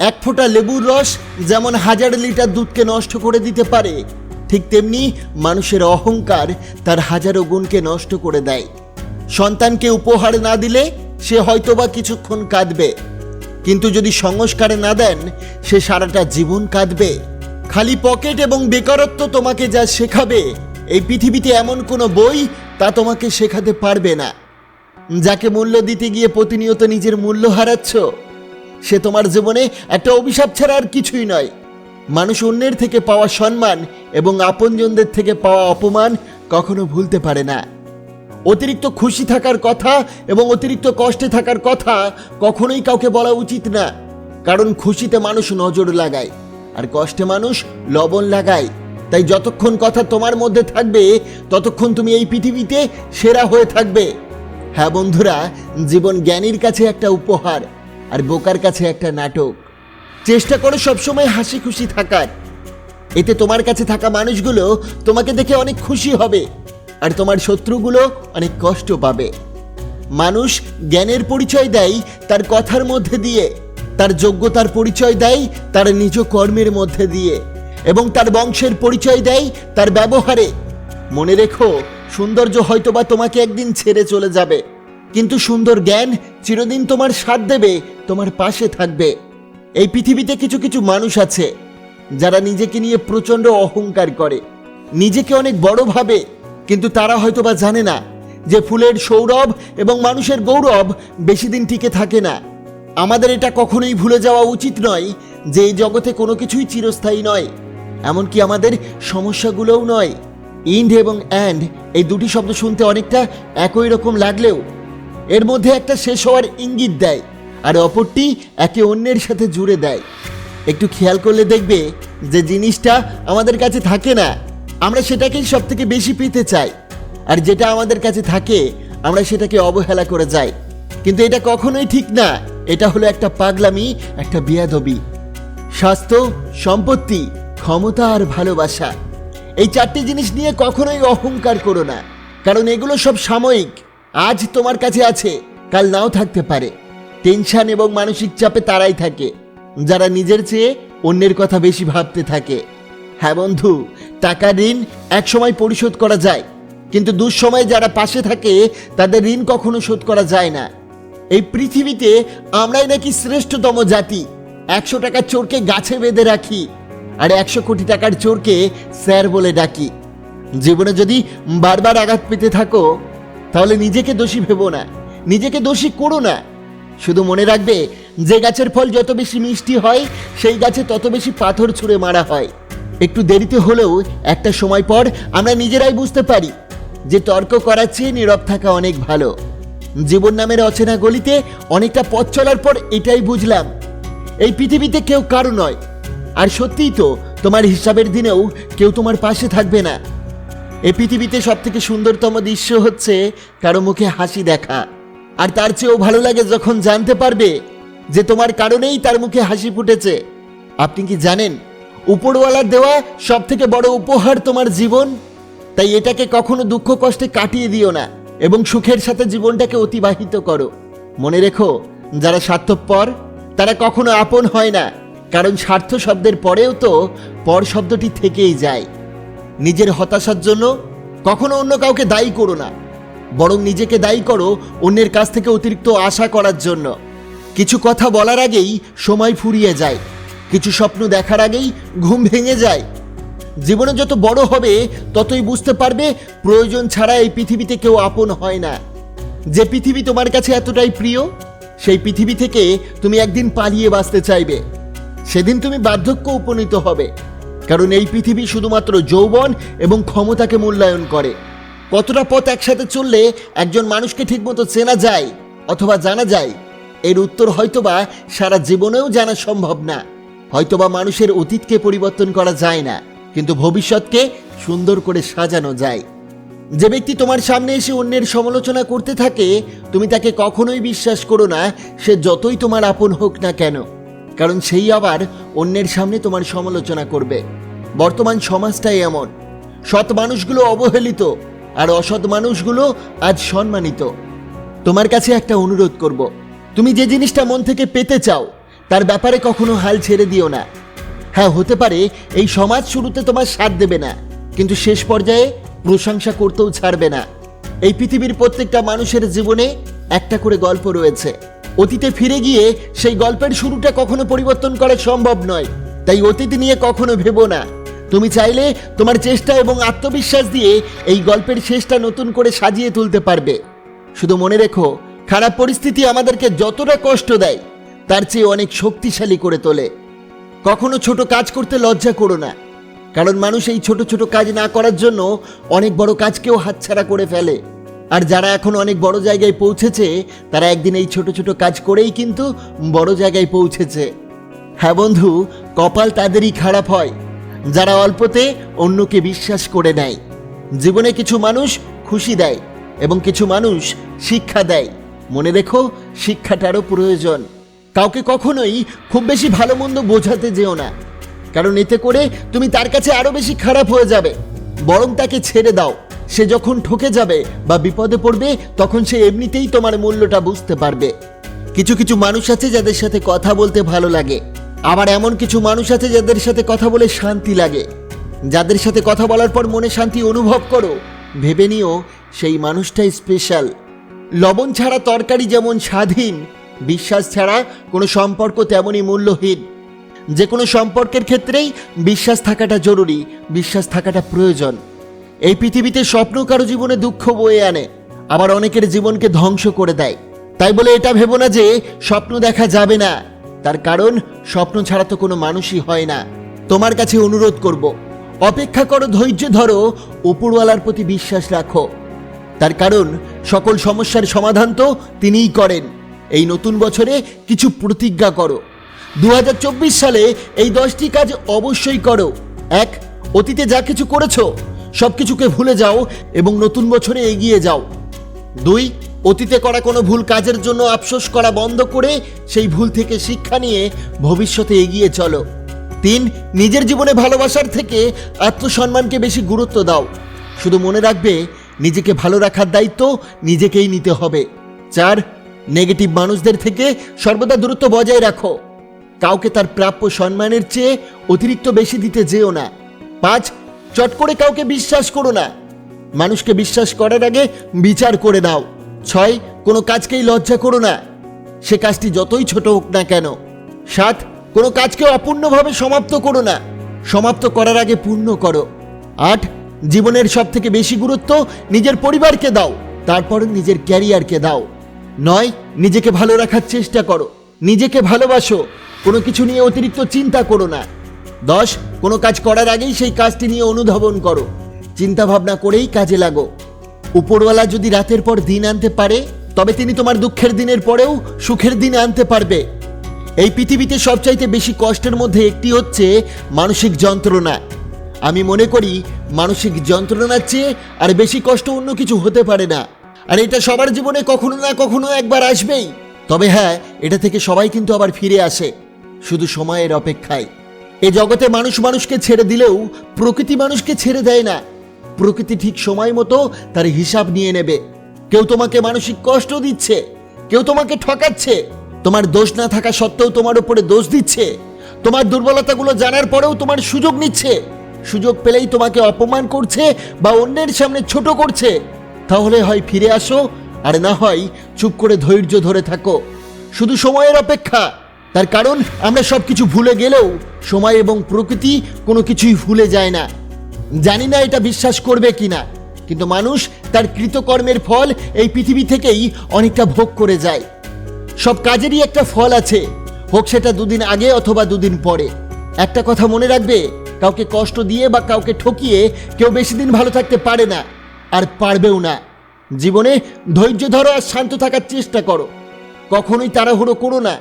এক ফোঁটা লেবুর রস যেমন হাজার লিটার দুধকে নষ্ট করে দিতে পারে, ঠিক তেমনি মানুষের অহংকার তার হাজারো গুণকে নষ্ট করে দেয়। সন্তানকে উপহার না দিলে সে হয়তোবা কিছুক্ষণ কাঁদবে, কিন্তু যদি সংস্কারে না দেন, সে সারাটা জীবন কাঁদবে। খালি পকেট এবং বেকারত্ব তোমাকে যা শেখাবে, এই পৃথিবীতে এমন কোনো বই তা তোমাকে শেখাতে পারবে না। যাকে মূল্য দিতে গিয়ে প্রতিনিয়ত নিজের মূল্য হারাচ্ছ সে তোমার জীবনে একটা অভিশাপ ছাড়া আর কিছুই নয়। মানুষ অন্যের থেকে পাওয়া সম্মান এবং আপনজনদের থেকে পাওয়া অপমান কখনো ভুলতে পারে না। অতিরিক্ত খুশি থাকার কথা এবং অতিরিক্ত কষ্টে থাকার কথা কখনোই কাউকে বলা উচিত না। কারণ খুশিতে মানুষ নজর লাগায়, আর কষ্টে মানুষ লবণ লাগায়। তাই যতক্ষণ কথা তোমার মধ্যে থাকবে, ততক্ষণ তুমি এই পৃথিবীতে সেরা হয়ে থাকবে। হ্যাঁ বন্ধুরা, জীবন জ্ঞানীর কাছে একটা উপহার। আর বোকার কাছে একটা নাটক। চেষ্টা করো সবসময় হাসি খুশি থাকার। এতে তোমার কাছে থাকা মানুষগুলো তোমাকে দেখে অনেক খুশি হবে আর তোমার শত্রুগুলো অনেক কষ্ট পাবে। মানুষ জ্ঞানের পরিচয় দেয় তার কথার মধ্যে দিয়ে, তার যোগ্যতার পরিচয় দেয় তার নিজ কর্মের মধ্যে দিয়ে এবং তার বংশের পরিচয় দেয় তার ব্যবহারে। মনে রেখো, সৌন্দর্য হয়তোবা তোমাকে একদিন ছেড়ে চলে যাবে। কিন্তু সুন্দর জ্ঞান চিরদিন তোমার সাথ দেবে, তোমার পাশে থাকবে। এই পৃথিবীতে কিছু কিছু মানুষ আছে, যারা নিজেকে নিয়ে প্রচণ্ড অহংকার করে। নিজেকে অনেক বড় ভাবে, কিন্তু তারা হয়তো বা জানে না যে ফুলের সৌরভ এবং মানুষের গৌরব বেশি দিন টিকে থাকে না। আমাদের এটা কখনোই ভুলে যাওয়া উচিত নয় যে এই জগতে কোনো কিছুই চিরস্থায়ী নয়, এমনকি আমাদের সমস্যাগুলোও নয়। ইন্ড এবং অ্যান্ড এই দুটি শব্দ শুনতে অনেকটা একই রকম লাগলেও এর মধ্যে একটা শেষ হওয়ার ইঙ্গিত দেয়, আর অপরটি একে অন্যের সাথে জুড়ে দেয়। একটু খেয়াল করলে দেখবে যে জিনিসটা আমাদের কাছে থাকে না, আমরা সেটাকেই সব থেকে বেশি পেতে চাই, আর যেটা আমাদের কাছে থাকে, আমরা সেটাকে অবহেলা করে যাই। কিন্তু এটা কখনোই ঠিক না, এটা হলো একটা পাগলামি, একটা বিয়াদবি। স্বাস্থ্য, সম্পত্তি, ক্ষমতা আর ভালোবাসা। এই চারটি জিনিস নিয়ে কখনোই অহংকার করো না, কারণ এগুলো সব সাময়িক। আজ তোমার কাছে আছে, কাল নাও থাকতে পারে। টেনশন এবং মানসিক চাপে তারাই থাকে, যারা নিজের চেয়ে অন্যের কথা বেশি ভাবতে থাকে। হ্যাঁ বন্ধু, টাকা ঋণ এক সময় পরিশোধ করা যায়, কিন্তু দুঃসময়ে যারা পাশে থাকে, তাদের ঋণ কখনো শোধ করা যায় না। এই পৃথিবীতে আমরাই নাকি শ্রেষ্ঠতম জাতি। একশো টাকার চোরকে গাছে বেঁধে রাখি, আর একশো কোটি টাকার চোরকে স্যার বলে ডাকি। জীবনে যদি বারবার আঘাত পেতে থাকো তাহলে নিজেকে দোষী ভেবো না। নিজেকে দোষী করো না। শুধু মনে রাখবে, যে গাছের ফল যত বেশি মিষ্টি হয়, সেই গাছে তত বেশি পাথর ছুঁড়ে মারা হয়। একটু দেরিতে হলেও একটা সময় পর আমরা নিজেরাই বুঝতে পারি যে তর্ক করার চেয়ে নীরব থাকা অনেক ভালো। জীবন নামের অচেনা গলিতে অনেকটা পথ চলার পর এটাই বুঝলাম, এই পৃথিবীতে কেউ কারও নয়। আর সত্যিই তো তোমার হিসাবের দিনেও কেউ তোমার পাশে থাকবে না। এই পৃথিবীতে সব থেকে সুন্দরতম দৃশ্য হচ্ছে কারও মুখে হাসি দেখা। আর তার চেয়েও ভালো লাগে যখন জানতে পারবে যে তোমার কারণেই তার মুখে হাসি ফুটেছে। আপনি কি জানেন, উপরওয়ালার দেওয়া সব থেকে বড় উপহার তোমার জীবন? তাই এটাকে কখনো দুঃখ কষ্টে কাটিয়ে দিও না এবং সুখের সাথে জীবনটাকে অতিবাহিত করো। মনে রেখো, যারা স্বার্থপর, তারা কখনো আপন হয় না। কারণ স্বার্থ শব্দের পরেও তো পর শব্দটি থেকেই যায়। নিজের হতাশার জন্য কখনো অন্য কাউকে দায়ী করো না। বরং নিজেকে দায়ী করো অন্যের কাছ থেকে অতিরিক্ত আশা করার জন্য। কিছু কথা বলার আগেই সময় ফুরিয়ে যায়। কিছু স্বপ্ন দেখার আগেই ঘুম ভেঙে যায়। জীবনে যত বড় হবে, ততই বুঝতে পারবে প্রয়োজন ছাড়া এই পৃথিবীতে কেউ আপন হয় না। যে পৃথিবী তোমার কাছে এতটাই প্রিয়, সেই পৃথিবী থেকে তুমি একদিন পালিয়ে বাঁচতে চাইবে। সেদিন তুমি বার্ধক্য উপনীত হবে। কারণ এই পৃথিবী শুধুমাত্র যৌবন এবং ক্ষমতাকে মূল্যায়ন করে। কতটা পথ একসাথে চললে একজন মানুষকে ঠিকমতো চেনা যায় অথবা জানা যায়, এর উত্তর হয়তোবা সারা জীবনেও জানা সম্ভব না। হয়তোবা মানুষের অতীতকে পরিবর্তন করা যায় না, কিন্তু ভবিষ্যৎকে সুন্দর করে সাজানো যায়। যে ব্যক্তি তোমার সামনে এসে অন্যের সমালোচনা করতে থাকে, তুমি তাকে কখনোই বিশ্বাস করো না, সে যতই তোমার আপন হোক না কেন। কারণ সেই আবার অন্যের সামনে তোমার সমালোচনা করবে। বর্তমান সমাজটাই এমন। সৎ মানুষগুলো অবহেলিত আর অসৎ মানুষগুলো আজ সম্মানিত। তোমার কাছে একটা অনুরোধ করব। তুমি যে জিনিসটা মন থেকে পেতে চাও, তার ব্যাপারে কখনো হাল ছেড়ে দিও না। হ্যাঁ হতে পারে এই সমাজ শুরুতে তোমার সাথ দেবে না, কিন্তু শেষ পর্যায়ে প্রশংসা করতেও ছাড়বে না। এই পৃথিবীর প্রত্যেকটা মানুষের জীবনে একটা করে গল্প রয়েছে। অতীতে ফিরে গিয়ে সেই গল্পের শুরুটা কখনো পরিবর্তন করা সম্ভব নয়। তাই অতীত নিয়ে কখনো ভেবো না। তুমি চাইলে তোমার চেষ্টা এবং আত্মবিশ্বাস দিয়ে এই গল্পের শেষটা নতুন করে সাজিয়ে তুলতে পারবে। শুধু মনে রেখো, খারাপ পরিস্থিতি আমাদেরকে যতটা কষ্ট দেয়, তার চেয়ে অনেক শক্তিশালী করে তোলে। কখনো ছোট কাজ করতে লজ্জা করো না। কারণ মানুষ এই ছোট ছোট কাজ না করার জন্য অনেক বড় কাজকেও হাতছাড়া করে ফেলে। আর যারা এখন অনেক বড় জায়গায় পৌঁছেছে, তারা একদিন এই ছোট ছোট কাজ করেই কিন্তু বড় জায়গায় পৌঁছেছে। হ্যাঁ বন্ধু, কপাল তাদেরই খারাপ হয়। যারা অল্পতে অন্যকে বিশ্বাস করে নেয়। জীবনে কিছু মানুষ খুশি দেয় এবং কিছু মানুষ শিক্ষা দেয়। মনে রেখো, শিক্ষাটারও প্রয়োজন। কাউকে কখনোই খুব বেশি ভালো মন্দ বোঝাতে যেও না। কারণ এতে করে তুমি তার কাছে আরও বেশি খারাপ হয়ে যাবে। বরং তাকে ছেড়ে দাও। সে যখন ঠকে যাবে বা বিপদে পড়বে, তখন সে এমনিতেই তোমার মূল্যটা বুঝতে পারবে। কিছু কিছু মানুষ আছে যাদের সাথে কথা বলতে ভালো লাগে। আবার এমন কিছু মানুষ আছে যাদের সাথে কথা বলে শান্তি লাগে। যাদের সাথে কথা বলার পর মনে শান্তি অনুভব করো। ভেবে নিও, সেই মানুষটাই স্পেশাল লবণ ছাড়া তরকারি যেমন স্বাধীন, বিশ্বাস ছাড়া কোনো সম্পর্ক তেমনই মূল্যহীন। যে কোনো সম্পর্কের ক্ষেত্রেই বিশ্বাস থাকাটা জরুরি, বিশ্বাস থাকাটা প্রয়োজন। এই পৃথিবীতে স্বপ্ন কারও জীবনে দুঃখ বয়ে আনে, আবার অনেকের জীবনকে ধ্বংস করে দেয়। তাই বলে এটা ভেবো না যে স্বপ্ন দেখা যাবে না। তার কারণ, স্বপ্ন ছাড়া তো কোনো মানুষই হয় না। তোমার কাছে অনুরোধ করব, অপেক্ষা করো, ধৈর্য ধরো, উপরওয়ালার প্রতি বিশ্বাস রাখো। তার কারণ, সকল সমস্যার সমাধান তো তিনিই করেন। এই নতুন বছরে কিছু প্রতিজ্ঞা করো। দু হাজার চব্বিশ সালে এই দশটি কাজ অবশ্যই করো। এক, অতীতে যা কিছু করেছ সব কিছুকে ভুলে যাও এবং নতুন বছরে এগিয়ে যাও। দুই, অতীতে করা কোনো ভুল কাজের জন্য আফসোস করা বন্ধ করে সেই ভুল থেকে শিক্ষা নিয়ে ভবিষ্যতে এগিয়ে চলো। তিন, নিজের জীবনে ভালোবাসার থেকে আত্মসম্মানকে বেশি গুরুত্ব দাও। শুধু মনে রাখবে, নিজেকে ভালো রাখার দায়িত্ব নিজেকেই নিতে হবে। চার, নেগেটিভ মানুষদের থেকে সর্বদা দূরত্ব বজায় রাখো। কাউকে তার প্রাপ্য সম্মানের চেয়ে অতিরিক্ত বেশি দিতে যেও না। পাঁচ চট করে কাউকে বিশ্বাস করো না। মানুষকে বিশ্বাস করার আগে বিচার করে নাও। ছয়, কোনো কাজকেই লজ্জা করো না। সে কাজটি যতই ছোট হোক না কেন। সাত, কোনো কাজকে অপূর্ণভাবে সমাপ্ত করো না। সমাপ্ত করার আগে পূর্ণ করো। আট, জীবনের সব থেকে বেশি গুরুত্ব নিজের পরিবারকে দাও। তারপর নিজের ক্যারিয়ারকে দাও। নয়, নিজেকে ভালো রাখার চেষ্টা করো। নিজেকে ভালোবাসো। কোনো কিছু নিয়ে অতিরিক্ত চিন্তা করো না। দশ, কোনো কাজ করার আগেই সেই কাজটি নিয়ে অনুধাবন করো। চিন্তা ভাবনা করেই কাজে লাগো। উপরওয়ালা যদি রাতের পর দিন আনতে পারে, তবে তিনি তোমার দুঃখের দিনের পরেও সুখের দিন আনতে পারবে। এই পৃথিবীতে সবচাইতে বেশি কষ্টের মধ্যে একটি হচ্ছে মানসিক যন্ত্রণা। আমি মনে করি, মানসিক যন্ত্রণার চেয়ে আর বেশি কষ্ট অন্য কিছু হতে পারে না। আর এটা সবার জীবনে কখনো না কখনো একবার আসবেই। তবে হ্যাঁ এটা থেকে সবাই কিন্তু আবার ফিরে আসে। শুধু সময়ের অপেক্ষায়। এ জগতে মানুষ মানুষকে ছেড়ে দিলেও প্রকৃতি মানুষকে ছেড়ে দেয় না। প্রকৃতি ঠিক সময় মতো তার হিসাব নিয়ে নেবে। কেউ তোমাকে মানসিক কষ্ট দিচ্ছে, কেউ তোমাকে ঠকাচ্ছে। তোমার দোষ না থাকা সত্ত্বেও তোমার উপরে দোষ দিচ্ছে। তোমার দুর্বলতাগুলো জানার পরেও তোমার সুযোগ নিচ্ছে। সুযোগ পেলেই তোমাকে অপমান করছে বা অন্যের সামনে ছোট করছে। তাহলে হয় ফিরে আসো, আর না হয় চুপ করে ধৈর্য ধরে থাকো। শুধু সময়ের অপেক্ষা। তার কারণ, আমরা সব কিছু ভুলে গেলেও সময় এবং প্রকৃতি কোনো কিছুই ভুলে যায় না। জানি না এটা বিশ্বাস করবে কিনা, কিন্তু মানুষ তার কৃতকর্মের ফল এই পৃথিবী থেকেই অনেকটা ভোগ করে যায়। সব কাজেরই একটা ফল আছে, হোক সেটা দুদিন আগে অথবা দুদিন পরে। একটা কথা মনে রাখবে, কাউকে কষ্ট দিয়ে বা কাউকে ঠকিয়ে কেউ বেশি দিন ভালো থাকতে পারে না, আর পারবেও না। জীবনে ধৈর্য ধরো আর শান্ত থাকার চেষ্টা করো। কখনোই তাড়াহুড়ো করো না।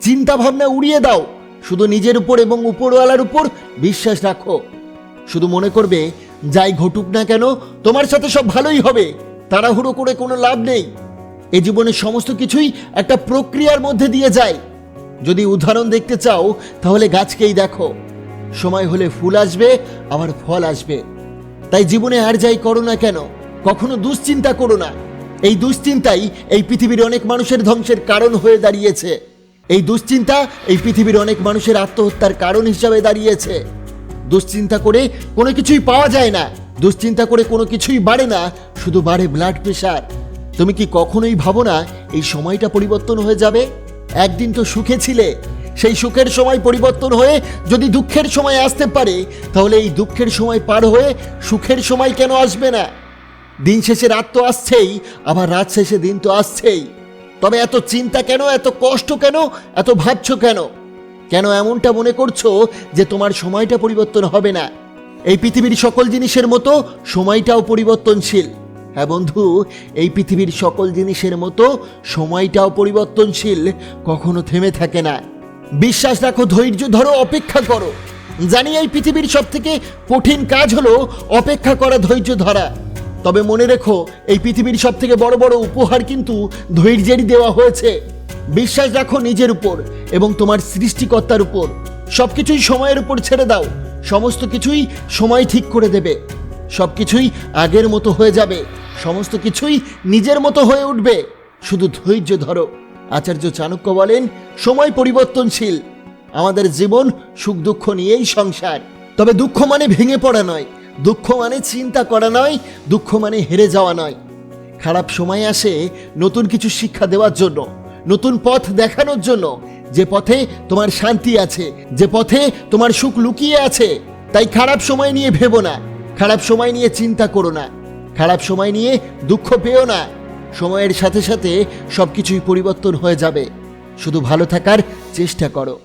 চিন্তা ভাবনা উড়িয়ে দাও। শুধু নিজের উপর এবং উপরওয়ালার উপর বিশ্বাস রাখো। শুধু মনে করবে, যাই ঘটুক না কেন, তোমার সাথে সব ভালোই হবে। তাড়াহুড়ো করে কোনো লাভ নেই। এ জীবনের সমস্ত কিছুই একটা প্রক্রিয়ার মধ্যে দিয়ে যায়। যদি উদাহরণ দেখতে চাও, তাহলে গাছকেই দেখো। সময় হলে ফুল আসবে, আবার ফল আসবে। তাই জীবনে আর যাই করো না কেন, কখনো দুশ্চিন্তা করো না। এই দুশ্চিন্তাই এই পৃথিবীর অনেক মানুষের ধ্বংসের কারণ হয়ে দাঁড়িয়েছে। এই দুশ্চিন্তা এই পৃথিবীর অনেক মানুষের আত্মহত্যার কারণ হিসাবে দাঁড়িয়েছে। দুশ্চিন্তা করে কোনো কিছুই পাওয়া যায় না, দুশ্চিন্তা করে কোনো কিছুই বাড়ে না, শুধু বাড়ে ব্লাড প্রেশার তুমি কি কখনোই ভাবো না এই সময়টা পরিবর্তন হয়ে যাবে? একদিন তো সুখে ছিলে, সেই সুখের সময় পরিবর্তন হয়ে যদি দুঃখের সময় আসতে পারে, তাহলে এই দুঃখের সময় পার হয়ে সুখের সময় কেন আসবে না? দিন শেষে রাত তো আসছেই, আবার রাত শেষে দিন তো আসছেই। তবে এত চিন্তা কেন, এত কষ্ট কেন, এত ভাবছ কেন? কেন এমনটা মনে করছ যে তোমার সময়টা পরিবর্তন হবে না? এই পৃথিবীর সকল জিনিসের মতো সময়টাও পরিবর্তনশীল। হ্যাঁ বন্ধু, এই পৃথিবীর সকল জিনিসের মতো সময়টাও পরিবর্তনশীল কখনো থেমে থাকে না। বিশ্বাস রাখো, ধৈর্য ধরো, অপেক্ষা করো। জানি এই পৃথিবীর সব থেকে কঠিন কাজ হলো অপেক্ষা করা, ধৈর্য ধরা। তবে মনে রেখো, এই পৃথিবীর সব থেকে বড় বড় উপহার কিন্তু ধৈর্যেরই দেওয়া হয়েছে। বিশ্বাস রাখো নিজের উপর এবং তোমার সৃষ্টিকর্তার উপর। সব কিছুই সময়ের উপর ছেড়ে দাও। সমস্ত কিছুই সময় ঠিক করে দেবে। সব কিছুই আগের মতো হয়ে যাবে। সমস্ত কিছুই নিজের মতো হয়ে উঠবে। শুধু ধৈর্য ধরো। আচার্য চাণক্য বলেন, সময় পরিবর্তনশীল। আমাদের জীবন সুখ দুঃখ নিয়েই সংসার। তবে দুঃখ মানে ভেঙে পড়া নয়। দুঃখ মানে চিন্তা করা নয়, দুঃখ মানে হেরে যাওয়া নয়। খারাপ সময় আসে নতুন কিছু শিক্ষা দেওয়ার জন্য, নতুন পথ দেখানোর জন্য। যে পথে তোমার শান্তি আছে, যে পথে তোমার সুখ লুকিয়ে আছে, তাই খারাপ সময় নিয়ে ভেবো না, খারাপ সময় নিয়ে চিন্তা করো না, খারাপ সময় নিয়ে দুঃখ পেও না। সময়ের সাথে সাথে সব কিছুই পরিবর্তন হয়ে যাবে। শুধু ভালো থাকার চেষ্টা করো।